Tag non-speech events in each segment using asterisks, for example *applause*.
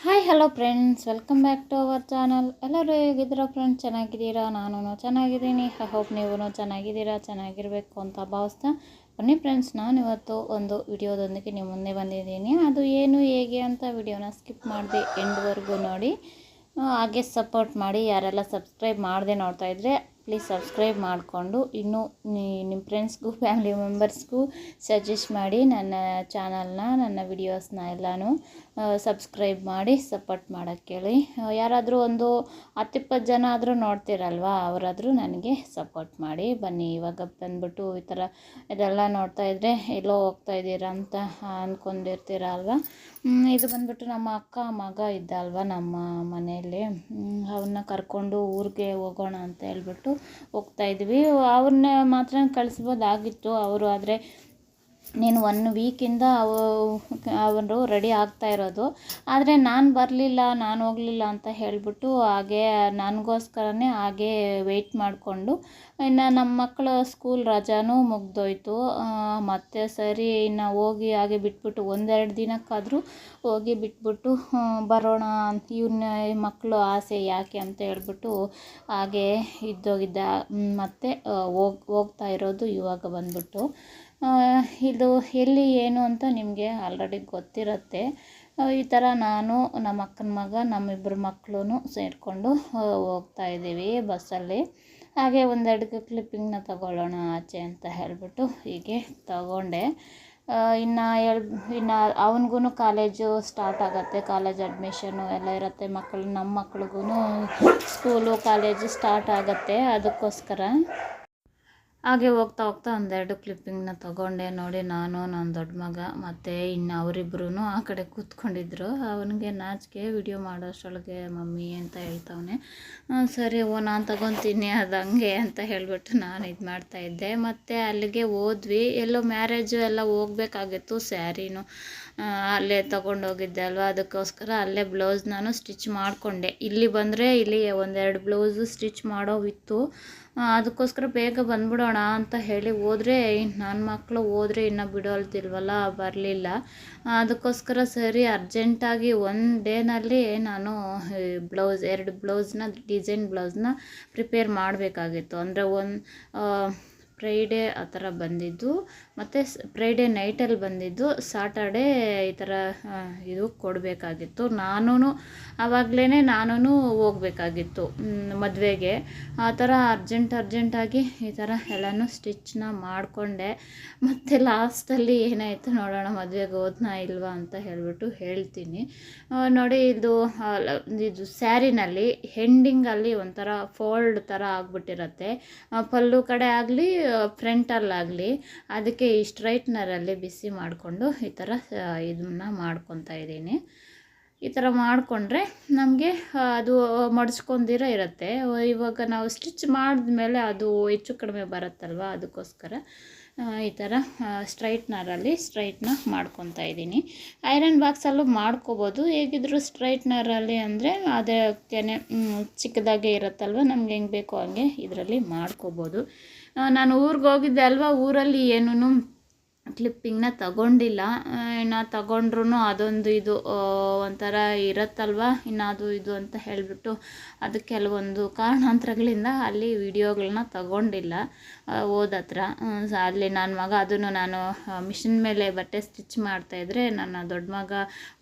Hi hello friends welcome back to our channel ಎಲ್ಲರೂ ಹೇಗಿದ್ದೀರಾ friends ಚೆನ್ನಾಗಿದ್ದೀರಾ? ನಾನು ಚೆನ್ನಾಗಿದ್ದೀನಿ. ಐ ಹೋಪ್ ನೀವು ಚೆನ್ನಾಗಿದ್ದೀರಾ? ಚೆನ್ನಾಗಿರಬೇಕು ಅಂತ ಭಾವಿಸ್ತಾ. ಬನ್ನಿ ಫ್ರೆಂಡ್ಸ್ ನಾನು ಇವತ್ತು ಒಂದು ವಿಡಿಯೋದೊಂದಿಗೆ ನಿಮ್ಮ ಮುಂದೆ ಬಂದಿದ್ದೀನಿ. ಅದು ಏನು, ಹೇಗೆ ಅಂತ ವಿಡಿಯೋನ ಸ್ಕಿಪ್ ಮಾಡಿದೆ ಎಂಡ್ವರೆಗೂ ನೋಡಿ. ಹಾಗೆ ಸಪೋರ್ಟ್ ಮಾಡಿ, ಯಾರೆಲ್ಲ ಸಬ್ಸ್ಕ್ರೈಬ್ ಮಾಡದೆ ನೋಡ್ತಾ ಇದ್ದರೆ ಪ್ಲೀಸ್ ಸಬ್ಸ್ಕ್ರೈಬ್ ಮಾಡಿಕೊಂಡು ಇನ್ನೂ ನಿಮ್ಮ ಫ್ರೆಂಡ್ಸ್ಗೂ ಫ್ಯಾಮಿಲಿ ಮೆಂಬರ್ಸ್ಗೂ ಸಜೆಸ್ಟ್ ಮಾಡಿ ನನ್ನ ಚಾನಲ್ನ ನನ್ನ ವಿಡಿಯೋಸ್ನ ಎಲ್ಲನೂ ಸಬ್ಸ್ಕ್ರೈಬ್ ಮಾಡಿ ಸಪೋರ್ಟ್ ಮಾಡೋಕ್ಕೆ ಹೇಳಿ ಯಾರಾದರೂ ಒಂದು ಹತ್ತಿಪ್ಪತ್ತು ಜನ ಆದರೂ ನೋಡ್ತೀರಲ್ವಾ, ಅವರಾದರೂ ನನಗೆ ಸಪೋರ್ಟ್ ಮಾಡಿ. ಬನ್ನಿ, ಇವಾಗ ಬಂದ್ಬಿಟ್ಟು ಈ ಥರ ಇದೆಲ್ಲ ನೋಡ್ತಾ ಇದ್ದರೆ ಎಲ್ಲೋ ಹೋಗ್ತಾ ಇದ್ದೀರಾ ಅಂತ ಅಂದ್ಕೊಂಡಿರ್ತೀರ ಅಲ್ವಾ? ಇದು ಬಂದ್ಬಿಟ್ಟು ನಮ್ಮ ಅಕ್ಕ ಮಗ ಇದ್ದ ನಮ್ಮ ಮನೆಯಲ್ಲಿ. ಅವನ್ನ ಕರ್ಕೊಂಡು ಊರಿಗೆ ಹೋಗೋಣ ಅಂತ ಹೇಳ್ಬಿಟ್ಟು ಹೋಗ್ತಾ ಇದ್ವಿ. ಅವ್ರನ್ನ ಮಾತ್ರ ಕಳಿಸ್ಬೋದಾಗಿತ್ತು. ಅವರು ಆದರೆ ನೀನು ಒನ್ ವೀಕಿಂದ ಅವು ಅವರು ರೆಡಿ ಆಗ್ತಾ ಇರೋದು. ಆದರೆ ನಾನು ಬರಲಿಲ್ಲ, ನಾನು ಹೋಗಲಿಲ್ಲ ಅಂತ ಹೇಳಿಬಿಟ್ಟು ಹಾಗೆ ನನಗೋಸ್ಕರನೇ ಹಾಗೆ ವೆಯ್ಟ್ ಮಾಡಿಕೊಂಡು. ಇನ್ನು ನಮ್ಮ ಮಕ್ಕಳ ಸ್ಕೂಲ್ ರಜಾನೂ ಮುಗ್ದೋಯ್ತು. ಮತ್ತೆ ಸರಿ, ಇನ್ನು ಹೋಗಿ ಹಾಗೆ ಬಿಟ್ಬಿಟ್ಟು ಒಂದೆರಡು ದಿನಕ್ಕಾದರೂ ಹೋಗಿ ಬಿಟ್ಬಿಟ್ಟು ಬರೋಣ ಇವನ್ನ ಮಕ್ಕಳು ಆಸೆ ಯಾಕೆ ಅಂತ ಹೇಳ್ಬಿಟ್ಟು ಹಾಗೆ ಇದ್ದೋಗಿದ್ದ. ಮತ್ತೆ ಹೋಗ್, ಹೋಗ್ತಾ ಇರೋದು ಇವಾಗ ಬಂದ್ಬಿಟ್ಟು. ಇದು ಎಲ್ಲಿ, ಏನು ಅಂತ ನಿಮಗೆ ಆಲ್ರೆಡಿ ಗೊತ್ತಿರುತ್ತೆ. ಈ ಥರ ನಾನು ನಮ್ಮ ಅಕ್ಕನ ಮಗ ನಮ್ಮಿಬ್ಬರು ಮಕ್ಕಳೂ ಸೇರಿಕೊಂಡು ಹೋಗ್ತಾ ಇದ್ದೀವಿ ಬಸ್ಸಲ್ಲಿ ಹಾಗೆ ಒಂದೆರಡು ಕ್ಲಿಪ್ಪಿಂಗ್ನ ತಗೊಳ್ಳೋಣ ಆಚೆ ಅಂತ ಹೇಳಿಬಿಟ್ಟು ಹೀಗೆ ತಗೊಂಡೆ. ಇನ್ನು ಹೇಳ್ ಇನ್ನು ಅವನಿಗೂ ಕಾಲೇಜು ಸ್ಟಾರ್ಟ್ ಆಗುತ್ತೆ. ಕಾಲೇಜ್ ಅಡ್ಮಿಷನು ಎಲ್ಲ ಇರುತ್ತೆ. ಮಕ್ಕಳು ನಮ್ಮ ಮಕ್ಳಿಗೂ ಸ್ಕೂಲು ಕಾಲೇಜು ಸ್ಟಾರ್ಟ್ ಆಗುತ್ತೆ. ಅದಕ್ಕೋಸ್ಕರ ಹಾಗೆ ಹೋಗ್ತಾ ಹೋಗ್ತಾ ಒಂದೆರಡು ಕ್ಲಿಪ್ಪಿಂಗ್ನ ತಗೊಂಡೆ. ನೋಡಿ ನಾನು ನನ್ನ ದೊಡ್ಡ ಮಗ ಮತ್ತು ಇನ್ನು ಅವರಿಬ್ಬರೂ ಆ ಕಡೆ ಕೂತ್ಕೊಂಡಿದ್ರು. ಅವನಿಗೆ ನಾಚಿಕೆ ವಿಡಿಯೋ ಮಾಡೋಷ್ಟರೊಳಗೆ ಮಮ್ಮಿ ಅಂತ ಹೇಳ್ತವನೆ. ಸರಿ ಓ ನಾನು ತಗೊತೀನಿ, ಅದು ಹಂಗೆ ಅಂತ ಹೇಳಿಬಿಟ್ಟು ನಾನು ಇದು ಮಾಡ್ತಾಯಿದ್ದೆ ಮತ್ತು ಅಲ್ಲಿಗೆ ಹೋದ್ವಿ. ಎಲ್ಲೋ ಮ್ಯಾರೇಜು ಎಲ್ಲ ಹೋಗ್ಬೇಕಾಗಿತ್ತು, ಸ್ಯಾರಿನೂ. ಅಲ್ಲೇ ತೊಗೊಂಡೋಗಿದ್ದೆ ಅಲ್ವಾ? ಅದಕ್ಕೋಸ್ಕರ ಅಲ್ಲೇ ಬ್ಲೌಸ್ ನಾನು ಸ್ಟಿಚ್ ಮಾಡಿಕೊಂಡೆ. ಇಲ್ಲಿ ಬಂದರೆ ಇಲ್ಲಿ ಒಂದೆರಡು ಬ್ಲೌಸು ಸ್ಟಿಚ್ ಮಾಡೋವಿತ್ತು. ಅದಕ್ಕೋಸ್ಕರ ಬೇಗ ಬಂದ್ಬಿಡೋಣ ಅಂತ ಹೇಳಿ ಹೋದರೆ ನನ್ನ ಮಕ್ಕಳು ಹೋದರೆ ಇನ್ನು ಬಿಡೋಲ್ತಿಲ್ವಲ್ಲ ಬರಲಿಲ್ಲ. ಅದಕ್ಕೋಸ್ಕರ ಸರಿ ಅರ್ಜೆಂಟಾಗಿ ಒನ್ ಡೇನಲ್ಲಿ ನಾನು ಬ್ಲೌಸ್ ಎರಡು ಬ್ಲೌಸ್ನ ಡಿಸೈನ್ ಬ್ಲೌಸ್ನ ಪ್ರಿಪೇರ್ ಮಾಡಬೇಕಾಗಿತ್ತು. ಅಂದರೆ ಒಂದು ಫ್ರೈಡೇ ಆ ಥರ ಬಂದಿದ್ದು, ಮತ್ತು ಫ್ರೈಡೇ ನೈಟಲ್ಲಿ ಬಂದಿದ್ದು ಸಾಟರ್ಡೇ ಈ ಥರ ಇದು ಕೊಡಬೇಕಾಗಿತ್ತು. ನಾನು ಆವಾಗಲೇ ನಾನೂ ಹೋಗ್ಬೇಕಾಗಿತ್ತು ಮದುವೆಗೆ. ಆ ಥರ ಅರ್ಜೆಂಟ್ ಅರ್ಜೆಂಟಾಗಿ ಈ ಥರ ಎಲ್ಲನೂ ಸ್ಟಿಚ್ನ ಮಾಡಿಕೊಂಡೆ. ಮತ್ತು ಲಾಸ್ಟಲ್ಲಿ ಏನಾಯಿತು ನೋಡೋಣ, ಮದುವೆಗೆ ಹೋದ್ನಾ ಇಲ್ವಾ ಅಂತ ಹೇಳಿಬಿಟ್ಟು ಹೇಳ್ತೀನಿ. ನೋಡಿ ಇದು ಇದು ಸ್ಯಾರಿನಲ್ಲಿ, ಹೆಂಡಿಂಗಲ್ಲಿ ಒಂಥರ ಫೋಲ್ಡ್ ಥರ ಆಗ್ಬಿಟ್ಟಿರತ್ತೆ. ಪಲ್ಲು ಕಡೆ ಆಗಲಿ ಫ್ರಂಟಲ್ಲಾಗಲಿ ಅದಕ್ಕೆ ಈ ಸ್ಟ್ರೈಟ್ನರಲ್ಲಿ ಬಿಸಿ ಮಾಡಿಕೊಂಡು ಈ ಥರ ಇದನ್ನ ಮಾಡ್ಕೊತಾ ಇದ್ದೀನಿ. ಈ ಥರ ಮಾಡಿಕೊಂಡ್ರೆ ನಮಗೆ ಅದು ಮಡಿಸ್ಕೊಂಡಿರ ಇರುತ್ತೆ. ಇವಾಗ ನಾವು ಸ್ಟಿಚ್ ಮಾಡಿದ್ಮೇಲೆ ಅದು ಹೆಚ್ಚು ಕಡಿಮೆ ಬರುತ್ತಲ್ವ, ಅದಕ್ಕೋಸ್ಕರ. ಈ ಥರ ಸ್ಟ್ರೈಟ್ನರಲ್ಲಿ ಸ್ಟ್ರೈಟ್ನ ಮಾಡ್ಕೊತಾ ಇದ್ದೀನಿ. ಐರನ್ ಬಾಕ್ಸಲ್ಲೂ ಮಾಡ್ಕೋಬೋದು. ಹೇಗಿದ್ರು ಸ್ಟ್ರೈಟ್ನರಲ್ಲಿ ಅಂದರೆ ಅದಕ್ಕೆ ಚಿಕ್ಕದಾಗೆ ಇರುತ್ತಲ್ವ, ನಮ್ಗೆ ಹೆಂಗೆ ಬೇಕೋ ಹಂಗೆ ಇದರಲ್ಲಿ ಮಾಡ್ಕೋಬೋದು. ನಾನು ಊರಿಗೆ ಹೋಗಿದ್ದೆ ಅಲ್ವಾ, ಊರಲ್ಲಿ ಏನೂ ಕ್ಲಿಪ್ಪಿಂಗ್ನ ತಗೊಂಡಿಲ್ಲ. ಇನ್ನು ತಗೊಂಡ್ರೂ ಅದೊಂದು ಇದು ಒಂಥರ ಇರುತ್ತಲ್ವ? ಇನ್ನು ಅದು ಇದು ಅಂತ ಹೇಳಿಬಿಟ್ಟು ಅದು ಕೆಲವೊಂದು ಕಾರಣಾಂತರಗಳಿಂದ ಅಲ್ಲಿ ವಿಡಿಯೋಗಳನ್ನ ತಗೊಂಡಿಲ್ಲ ಹೋದ ಹತ್ರ ಅಲ್ಲಿ ನನ್ನ ಮಗ ಅದನ್ನು ನಾನು ಮಿಷಿನ್ ಮೇಲೆ ಬಟ್ಟೆ ಸ್ಟಿಚ್ ಮಾಡ್ತಾಯಿದ್ರೆ ನನ್ನ ದೊಡ್ಡ ಮಗ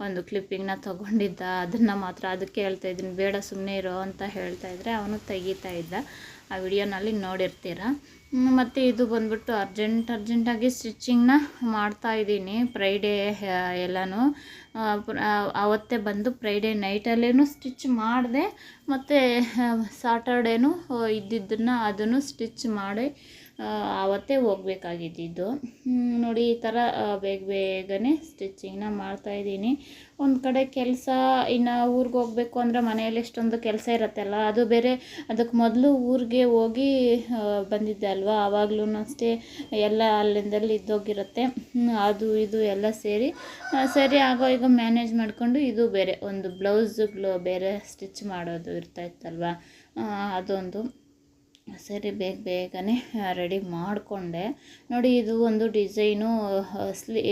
ಒಂದು ಕ್ಲಿಪ್ಪಿಂಗ್ನ ತಗೊಂಡಿದ್ದ. ಅದನ್ನು ಮಾತ್ರ ಅದಕ್ಕೆ ಹೇಳ್ತಾ ಇದ್ದೀನಿ. ಬೇಡ ಸುಮ್ಮನೆ ಇರೋ ಅಂತ ಹೇಳ್ತಾಯಿದ್ರೆ ಅವನು ತೆಗಿತಾ ಇದ್ದ. ಆ ವಿಡಿಯೋನಲ್ಲಿ ನೋಡಿರ್ತೀರ? ಮತ್ತು ಇದು ಬಂದ್ಬಿಟ್ಟು ಅರ್ಜೆಂಟ್ ಅರ್ಜೆಂಟಾಗಿ ಸ್ಟಿಚಿಂಗ್ನ ಮಾಡ್ತಾ ಇದ್ದೀನಿ ಫ್ರೈಡೇ ಎಲ್ಲನೂ. ಅವತ್ತೇ ಬಂದು ಫ್ರೈಡೇ ನೈಟಲ್ಲೇನು ಸ್ಟಿಚ್ ಮಾಡಿದೆ, ಮತ್ತು ಸಾಟರ್ಡೇನು ಇದ್ದಿದ್ದನ್ನು ಅದನ್ನು ಸ್ಟಿಚ್ ಮಾಡಿ ಆವತ್ತೇ ಹೋಗ್ಬೇಕಾಗಿದ್ದಿದ್ದು. ನೋಡಿ, ಈ ಥರ ಬೇಗ ಬೇಗನೆ ಸ್ಟಿಚ್ಚಿಂಗ್ನ ಮಾಡ್ತಾಯಿದ್ದೀನಿ ಒಂದು ಕಡೆ ಕೆಲಸ, ಇನ್ನು ಊರಿಗೆ ಹೋಗಬೇಕು ಅಂದರೆ ಮನೆಯಲ್ಲಿ ಎಷ್ಟೊಂದು ಕೆಲಸ ಇರುತ್ತಲ್ಲ, ಅದು ಬೇರೆ ಅದಕ್ಕೆ ಮೊದಲು ಊರಿಗೆ ಹೋಗಿ ಬಂದಿದ್ದೆ ಅಲ್ವಾ? ಆವಾಗಲೂ ಅಷ್ಟೇ ಎಲ್ಲ ಅಲ್ಲಿಂದಲ್ಲಿ ಇದ್ದೋಗಿರುತ್ತೆ. ಅದು ಇದು ಎಲ್ಲ ಸೇರಿ ಸರಿ ಆಗೋ ಈಗ ಮ್ಯಾನೇಜ್ ಮಾಡಿಕೊಂಡು ಇದು ಬೇರೆ, ಒಂದು ಬ್ಲೌಸ್ಗಳು ಬೇರೆ ಸ್ಟಿಚ್ ಮಾಡೋದು ಇರ್ತಾ ಅದೊಂದು. ಸರಿ, ಬೇಗ ಬೇಗನೆ ರೆಡಿ ಮಾಡಿಕೊಂಡೆ. ನೋಡಿ, ಇದು ಒಂದು ಡಿಸೈನು ಸ್ಲೀ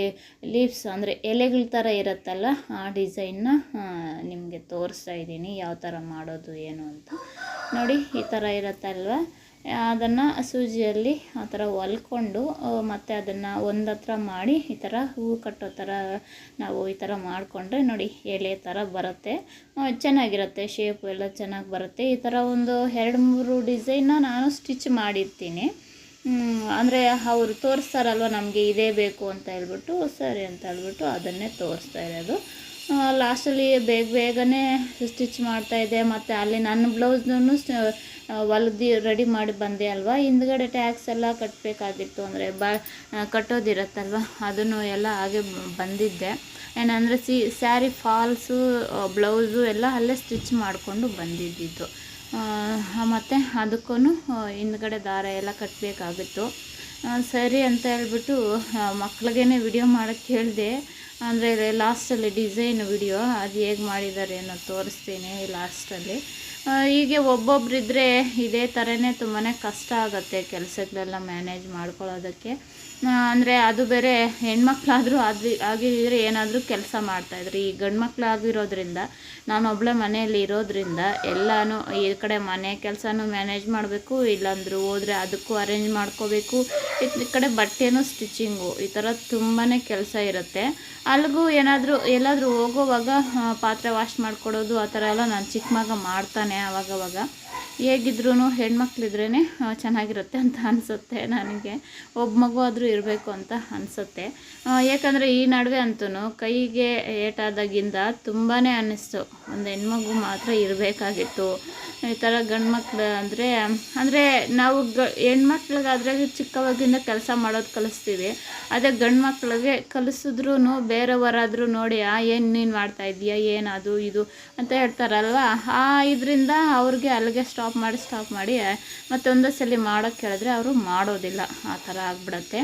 ಲೀವ್ಸ್ ಅಂದರೆ ಎಲೆಗಳ ಥರ ಇರುತ್ತಲ್ಲ, ಆ ಡಿಸೈನ್ನ ನಿಮಗೆ ತೋರಿಸ್ತಾ ಇದ್ದೀನಿ. ಯಾವ ಥರ ಮಾಡೋದು, ಏನು ಅಂತ. ನೋಡಿ, ಈ ಥರ ಇರುತ್ತಲ್ವ? ಅದನ್ನು ಸೂಜಿಯಲ್ಲಿ ಆ ಥರ ಹೊಲ್ಕೊಂಡು ಮತ್ತು ಅದನ್ನು ಒಂದು ಹತ್ರ ಮಾಡಿ ಈ ಥರ ಹೂವು ಕಟ್ಟೋ ಥರ ನಾವು ಈ ಥರ ಮಾಡಿಕೊಂಡ್ರೆ ನೋಡಿ ಎಲೆ ಥರ ಬರುತ್ತೆ. ಚೆನ್ನಾಗಿರುತ್ತೆ ಶೇಪು ಎಲ್ಲ ಚೆನ್ನಾಗಿ ಬರುತ್ತೆ. ಈ ಥರ ಒಂದು ಎರಡು ಮೂರು ಡಿಸೈನ್ನ ನಾನು ಸ್ಟಿಚ್ ಮಾಡಿರ್ತೀನಿ. ಅಂದರೆ ಅವರು ತೋರಿಸ್ತಾರಲ್ವ ನಮಗೆ ಇದೇ ಬೇಕು ಅಂತ ಹೇಳ್ಬಿಟ್ಟು, ಸರಿ ಅಂತ ಹೇಳ್ಬಿಟ್ಟು ಅದನ್ನೇ ತೋರಿಸ್ತಾ ಇರೋದು. ಲಾಸ್ಟಲ್ಲಿ ಬೇಗ ಬೇಗನೆ ಸ್ಟಿಚ್ ಮಾಡ್ತಾಯಿದ್ದೆ ಮತ್ತು ಅಲ್ಲಿ ನನ್ನ ಬ್ಲೌಸ್ನೂ ಹೊಲ್ದು ರೆಡಿ ಮಾಡಿ ಬಂದೆ ಅಲ್ವಾ? ಹಿಂದ್ಗಡೆ ಟ್ಯಾಕ್ಸ್ ಎಲ್ಲ ಕಟ್ಟಬೇಕಾಗಿತ್ತು ಅಂದರೆ ಬ ಕಟ್ಟೋದಿರತ್ತಲ್ವ? ಅದನ್ನು ಎಲ್ಲ ಹಾಗೆ ಬಂದಿದ್ದೆ. ಏನಂದರೆ ಸಿ, ಸ್ಯಾರಿ ಫಾಲ್ಸು ಬ್ಲೌಸು ಎಲ್ಲ ಅಲ್ಲೇ ಸ್ಟಿಚ್ ಮಾಡಿಕೊಂಡು ಬಂದಿದ್ದಿದ್ದು. ಮತ್ತು ಅದಕ್ಕೂ ಹಿಂದ್ಗಡೆ ದಾರ ಎಲ್ಲ ಕಟ್ಟಬೇಕಾಗಿತ್ತು ಸರಿ ಅಂತ ಹೇಳ್ಬಿಟ್ಟು ಮಕ್ಳಿಗೇನೆ ವಿಡಿಯೋ ಮಾಡೋಕ್ಕೆ ಹೇಳಿದೆ. ಅಂದರೆ ಲಾಸ್ಟಲ್ಲಿ ಡಿಸೈನ್ ವಿಡಿಯೋ ಅದು ಹೇಗೆ ಮಾಡಿದ್ದಾರೆ ಅನ್ನೋ ತೋರಿಸ್ತೀನಿ ಲಾಸ್ಟಲ್ಲಿ ಹೀಗೆ ಒಬ್ಬೊಬ್ಬರಿದ್ದರೆ ಇದೇ ಥರನೇ ತುಂಬಾ ಕಷ್ಟ ಆಗುತ್ತೆ ಕೆಲಸಗಳೆಲ್ಲ ಮ್ಯಾನೇಜ್ ಮಾಡ್ಕೊಳ್ಳೋದಕ್ಕೆ. ಅಂದರೆ ಅದು ಬೇರೆ ಹೆಣ್ಮಕ್ಳಾದರೂ ಅದು ಆಗಿದ್ದರೆ ಏನಾದರೂ ಕೆಲಸ ಮಾಡ್ತಾಯಿದ್ರು. ಈ ಗಂಡು ಮಕ್ಕಳಾಗಿರೋದ್ರಿಂದ ನಾನೊಬ್ಬಳೆ ಮನೆಯಲ್ಲಿ ಇರೋದ್ರಿಂದ ಎಲ್ಲನೂ ಈ ಕಡೆ ಮನೆ ಕೆಲಸನೂ ಮ್ಯಾನೇಜ್ ಮಾಡಬೇಕು, ಇಲ್ಲಾಂದ್ರೂ ಹೋದರೆ ಅದಕ್ಕೂ ಅರೇಂಜ್ ಮಾಡ್ಕೋಬೇಕು. ಈ ಕಡೆ ಬಟ್ಟೆನೂ ಸ್ಟಿಚಿಂಗು, ಈ ಥರ ತುಂಬಾ ಕೆಲಸ ಇರುತ್ತೆ. ಅಲ್ಲಿಗೂ ಏನಾದರೂ, ಎಲ್ಲಾದರೂ ಹೋಗೋವಾಗ ಪಾತ್ರೆ ವಾಶ್ ಮಾಡಿಕೊಡೋದು, ಆ ಥರ ಎಲ್ಲ ನಾನು ಚಿಕ್ಕ ಮಗ ಮಾಡ್ತಾನೆ ಅವಾಗವಾಗ ಹೇಗಿದ್ರೂ ಹೆಣ್ಮಕ್ಳಿದ್ರೇ ಚೆನ್ನಾಗಿರುತ್ತೆ ಅಂತ ಅನಿಸುತ್ತೆ ನನಗೆ. ಒಬ್ಬ ಮಗು ಆದರೂ ಇರಬೇಕು ಅಂತ ಅನಿಸುತ್ತೆ. ಯಾಕಂದರೆ ಈ ನಡುವೆ ಅಂತೂ ಕೈಗೆ ಏಟಾದಾಗಿಂದ ತುಂಬಾ ಅನ್ನಿಸ್ತು. ಒಂದು ಹೆಣ್ಮಗು ಮಾತ್ರ ಇರಬೇಕಾಗಿತ್ತು. ಈ ಥರ ಗಂಡು ಮಕ್ಳು ಅಂದರೆ ಅಂದರೆ ನಾವು ಗ, ಹೆಣ್ಮಕ್ಳಿಗಾದ್ರೆ ಚಿಕ್ಕವಾಗಿಂದ ಕೆಲಸ ಮಾಡೋದು ಕಲಿಸ್ತೀವಿ. ಅದೇ ಗಂಡು ಮಕ್ಳಿಗೆ ಕಲಿಸಿದ್ರೂ ಬೇರೆಯವರಾದರೂ ನೋಡಿ, ಆ, ಏನು ನೀನು ಮಾಡ್ತಾ ಇದೀಯಾ ಏನದು ಇದು? ಅಂತ ಹೇಳ್ತಾರಲ್ವ? ಆ, ಇದರಿಂದ ಅವ್ರಿಗೆ ಅಲ್ಲಿಗೆ ಸ್ಟಾಪ್ ಮಾಡಿ ಸ್ಟಾಪ್ ಮಾಡಿ ಮತ್ತೊಂದು ಸಲ ಮಾಡೋಕ್ಕೆ ಹೇಳಿದ್ರೆ ಅವರು ಮಾಡೋದಿಲ್ಲ. ಆ ಥರ ಆಗ್ಬಿಡತ್ತೆ.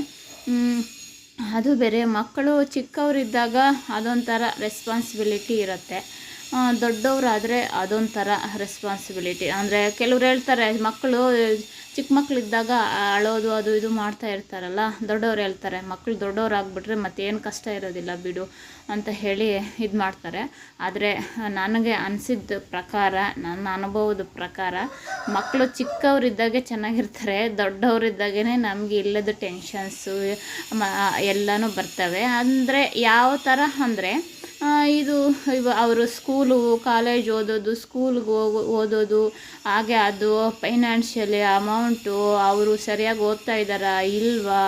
ಅದು ಬೇರೆ ಮಕ್ಕಳು ಚಿಕ್ಕವರಿದ್ದಾಗ ಅದೊಂಥರ ರೆಸ್ಪಾನ್ಸಿಬಿಲಿಟಿ ಇರುತ್ತೆ. ದೊಡ್ಡವರಾದರೆ ಅದೊಂಥರ ರೆಸ್ಪಾನ್ಸಿಬಿಲಿಟಿ ಅಂದರೆ ಕೆಲವ್ರು ಹೇಳ್ತಾರೆ, ಮಕ್ಕಳು, ಚಿಕ್ಕ ಮಕ್ಕಳಿದ್ದಾಗ ಅಳೋದು, ಅದು ಇದು ಮಾಡ್ತಾ ಇರ್ತಾರಲ್ಲ, ದೊಡ್ಡವ್ರು ಹೇಳ್ತಾರೆ ಮಕ್ಕಳು ದೊಡ್ಡವ್ರು ಆಗಿಬಿಟ್ರೆ ಮತ್ತೇನು ಕಷ್ಟ ಇರೋದಿಲ್ಲ ಬಿಡು ಅಂತ ಹೇಳಿ ಇದು ಮಾಡ್ತಾರೆ. ಆದರೆ ನನಗೆ ಅನಿಸಿದ ಪ್ರಕಾರ, ನನ್ನ ಅನುಭವದ ಪ್ರಕಾರ ಮಕ್ಕಳು ಚಿಕ್ಕವರಿದ್ದಾಗೆ ಚೆನ್ನಾಗಿರ್ತಾರೆ ದೊಡ್ಡವರಿದ್ದಾಗೇ ನಮಗೆ ಇಲ್ಲದ ಟೆನ್ಷನ್ಸು ಎಲ್ಲನೂ ಬರ್ತವೆ. ಅಂದರೆ ಯಾವ ಥರ ಅಂದರೆ ಇದು ಅವರು ಸ್ಕೂಲು ಕಾಲೇಜ್ ಓದೋದು ಸ್ಕೂಲ್ಗೆ ಹೋಗೋ ಓದೋದು, ಹಾಗೆ ಅದು ಫೈನಾನ್ಷಿಯಲಿ ಅಮೌಂಟು ಅವರು ಸರಿಯಾಗಿ ಓದ್ತಾ ಇದ್ದಾರಾ, ಇಲ್ವಾ,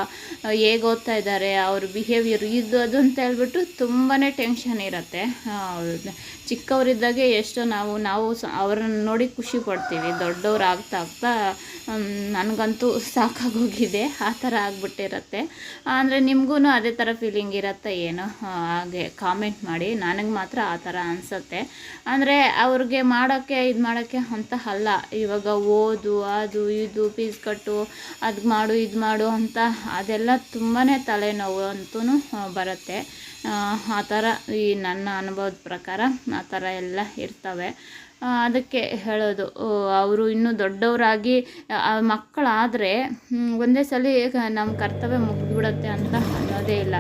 ಹೇಗೆ ಓದ್ತಾ ಇದ್ದಾರೆ, ಅವ್ರ ಬಿಹೇವಿಯರ್ ಇದು ಅದು ಅಂತ ಹೇಳ್ಬಿಟ್ಟು ತುಂಬಾ ಟೆನ್ಷನ್ ಇರುತ್ತೆ. ಚಿಕ್ಕವರಿದ್ದಾಗೆ ಎಷ್ಟೋ ನಾವು ನಾವು ಅವ್ರನ್ನ ನೋಡಿ ಖುಷಿ ಪಡ್ತೀವಿ. ದೊಡ್ಡವ್ರು ಆಗ್ತಾ ಆಗ್ತಾ ನನಗಂತೂ ಸಾಕಾಗೋಗಿದೆ ಆ ಥರ ಆಗಿಬಿಟ್ಟಿರತ್ತೆ. ಅಂದರೆ ನಿಮಗೂ ಅದೇ ಥರ ಫೀಲಿಂಗ್ ಇರತ್ತೆ ಏನೋ. ಹಾಗೆ ಕಾಮೆಂಟ್ ಮಾಡಿ. ನನಗೆ ಮಾತ್ರ ಆ ಥರ ಅನಿಸುತ್ತೆ. ಅಂದರೆ ಅವ್ರಿಗೆ ಮಾಡೋಕ್ಕೆ ಇದು ಮಾಡೋಕ್ಕೆ ಅಂತ ಅಲ್ಲ. ಇವಾಗ ಓದು ಅದು ಇದು ಫೀಸ್ ಕಟ್ಟು ಅದು ಮಾಡು ಇದು ಮಾಡು ಅಂತ ಅದೆಲ್ಲ ತುಂಬಾ ತಲೆನೋವು ಅಂತೂ ಬರುತ್ತೆ. ಆ, ಥರ ಈ ನನ್ನ ಅನುಭವದ ಪ್ರಕಾರ ಆ ಥರ ಎಲ್ಲ ಇರ್ತವೆ. ಅದಕ್ಕೆ ಹೇಳೋದು. ಅವರು ಇನ್ನೂ ದೊಡ್ಡವರಾಗಿ ಮಕ್ಕಳಾದರೆ ಒಂದೇ ಸಲ ನಮ್ಮ ಕರ್ತವ್ಯ ಮುಗಿದ್ಬಿಡುತ್ತೆ ಅಂತ ಅನ್ನೋದೇ ಇಲ್ಲ.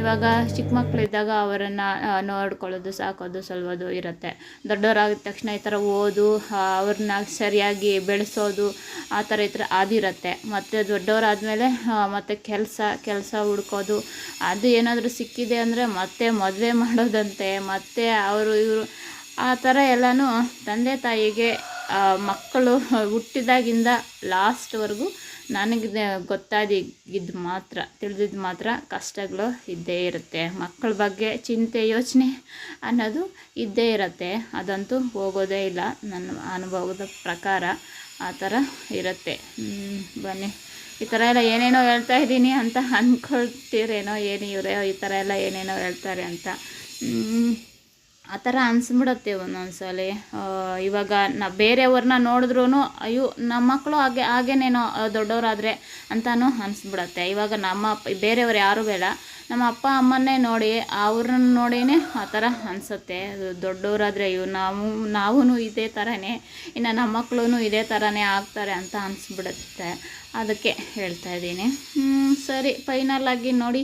ಇವಾಗ ಚಿಕ್ಕ ಮಕ್ಕಳಿದ್ದಾಗ ಅವರನ್ನು ನೋಡ್ಕೊಳ್ಳೋದು, ಸಾಕೋದು, ಸಲ್ವೋದು ಇರುತ್ತೆ. ದೊಡ್ಡವರಾಗಿದ ತಕ್ಷಣ ಈ ಥರ ಓದು ಅವ್ರನ್ನ ಸರಿಯಾಗಿ ಬೆಳೆಸೋದು, ಆ ಥರ ಈ ಥರ ಅದಿರುತ್ತೆ. ಮತ್ತು ದೊಡ್ಡವರಾದಮೇಲೆ ಮತ್ತು ಕೆಲಸ ಕೆಲಸ ಹುಡ್ಕೋದು, ಅದು ಏನಾದರೂ ಸಿಕ್ಕಿದೆ ಅಂದರೆ ಮತ್ತೆ ಮದುವೆ ಮಾಡೋದಂತೆ. ಮತ್ತೆ ಅವರು ಇವರು ಆ ಥರ ಎಲ್ಲನೂ ತಂದೆ ತಾಯಿಗೆ ಮಕ್ಕಳು ಹುಟ್ಟಿದಾಗಿಂದ ಲಾಸ್ಟ್ವರೆಗೂ ನನಗೆ ಗೊತ್ತಾದಿದ್ದು ಮಾತ್ರ ತಿಳಿದಿದ್ದು ಮಾತ್ರ ಕಷ್ಟಗಳು ಇದ್ದೇ ಇರುತ್ತೆ. ಮಕ್ಕಳ ಬಗ್ಗೆ ಚಿಂತೆ, ಯೋಚನೆ ಅನ್ನೋದು ಇದ್ದೇ ಇರುತ್ತೆ. ಅದಂತೂ ಹೋಗೋದೇ ಇಲ್ಲ. ನನ್ನ ಅನುಭವದ ಪ್ರಕಾರ ಆ ಥರ ಇರುತ್ತೆ. ಬನ್ನಿ. ಈ ಥರ ಎಲ್ಲ ಏನೇನೋ ಹೇಳ್ತಾ ಇದ್ದೀನಿ ಅಂತ ಅಂದ್ಕೊಳ್ತೀರೇನೋ ಏನು ಇವರೇ ಈ ಥರ ಎಲ್ಲ ಏನೇನೋ ಹೇಳ್ತಾರೆ ಅಂತ. ಆ ಥರ ಅನ್ಸ್ಬಿಡತ್ತೆ ಒಂದೊಂದ್ಸಲ. ಇವಾಗ ನ ಬೇರೆಯವ್ರನ್ನ ನೋಡಿದ್ರೂ ಅಯ್ಯೋ ನಮ್ಮ ಮಕ್ಕಳು ಹಾಗೆ, ಹಾಗೇನೇನೋ ದೊಡ್ಡವರಾದರೆ ಅಂತಲೂ ಅನ್ಸ್ಬಿಡತ್ತೆ. ಇವಾಗ ನಮ್ಮ ಬೇರೆಯವ್ರು ಯಾರೂ ಬೇಡ. ನಮ್ಮ ಅಪ್ಪ, ಅಮ್ಮನ್ನೇ ನೋಡಿ, ಅವ್ರನ್ನ ನೋಡಿನೇ ಆ ಥರ ಅನಿಸುತ್ತೆ. ದೊಡ್ಡವರಾದರೆ ಅಯ್ಯೋ, ನಾವು ನಾವೂ ಇದೇ ಥರನೇ ಇನ್ನು ನಮ್ಮ ಮಕ್ಕಳು ಇದೇ ಥರನೇ ಆಗ್ತಾರೆ ಅಂತ ಅನಿಸ್ಬಿಡುತ್ತೆ. ಅದಕ್ಕೆ ಹೇಳ್ತಾ ಇದ್ದೀನಿ. ಸರಿ ಫೈನಲ್ ಆಗಿ ನೋಡಿ.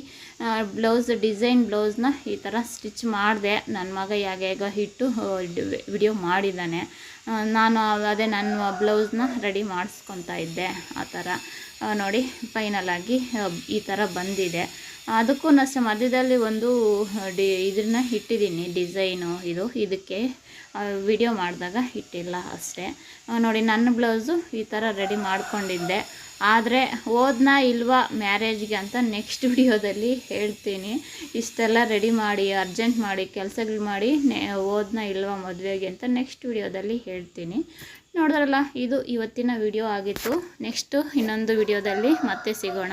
ಬ್ಲೌಸ್ ಡಿಸೈನ್ ಬ್ಲೌಸ್ನ ಈ ಥರ ಸ್ಟಿಚ್ ಮಾಡಿದೆ. ನನ್ನ ಮಗ ಹೇಗೆ ಹೇಗೆ ಇಟ್ಟು ವಿಡಿಯೋ ಮಾಡಿದ್ದಾನೆ ನಾನು ಅದೇ ನನ್ನ ಬ್ಲೌಸ್ನ ರೆಡಿ ಮಾಡಿಸ್ಕೊತಾ ಇದ್ದೆ. ಆ ಥರ ನೋಡಿ ಫೈನಲ್ ಆಗಿ ಈ ಥರ ಬಂದಿದೆ. ಅದಕ್ಕೂ ಅಷ್ಟೇ ಮಧ್ಯದಲ್ಲಿ ಒಂದು ಡಿ ಇದನ್ನ ಇಟ್ಟಿದ್ದೀನಿ, ಡಿಸೈನು ಇದು, ಇದಕ್ಕೆ ವಿಡಿಯೋ ಮಾಡಿದಾಗ ಇಟ್ಟಿಲ್ಲ ಅಷ್ಟೇ. ನೋಡಿ, ನನ್ನ ಬ್ಲೌಸು ಈ ಥರ ರೆಡಿ ಮಾಡಿಕೊಂಡಿದ್ದೆ. ಆದರೆ ಓದ್ನಾ ಇಲ್ವಾ ಮ್ಯಾರೇಜ್ಗೆ ಅಂತ ನೆಕ್ಸ್ಟ್ *laughs* ವಿಡಿಯೋದಲ್ಲಿ ಹೇಳ್ತೀನಿ. ಇಷ್ಟೆಲ್ಲ ರೆಡಿ ಮಾಡಿ, ಅರ್ಜೆಂಟ್ ಮಾಡಿ, ಕೆಲಸಗಳು ಮಾಡಿ, ನೆ ಓದ್ನಾ ಇಲ್ವಾ ಮದುವೆಗೆ ಅಂತ ನೆಕ್ಸ್ಟ್ ವಿಡಿಯೋದಲ್ಲಿ ಹೇಳ್ತೀನಿ. ನೋಡಿದ್ರಲ್ಲ, ಇದು ಇವತ್ತಿನ ವಿಡಿಯೋ ಆಗಿತ್ತು. ನೆಕ್ಸ್ಟು ಇನ್ನೊಂದು ವಿಡಿಯೋದಲ್ಲಿ ಮತ್ತೆ ಸಿಗೋಣ.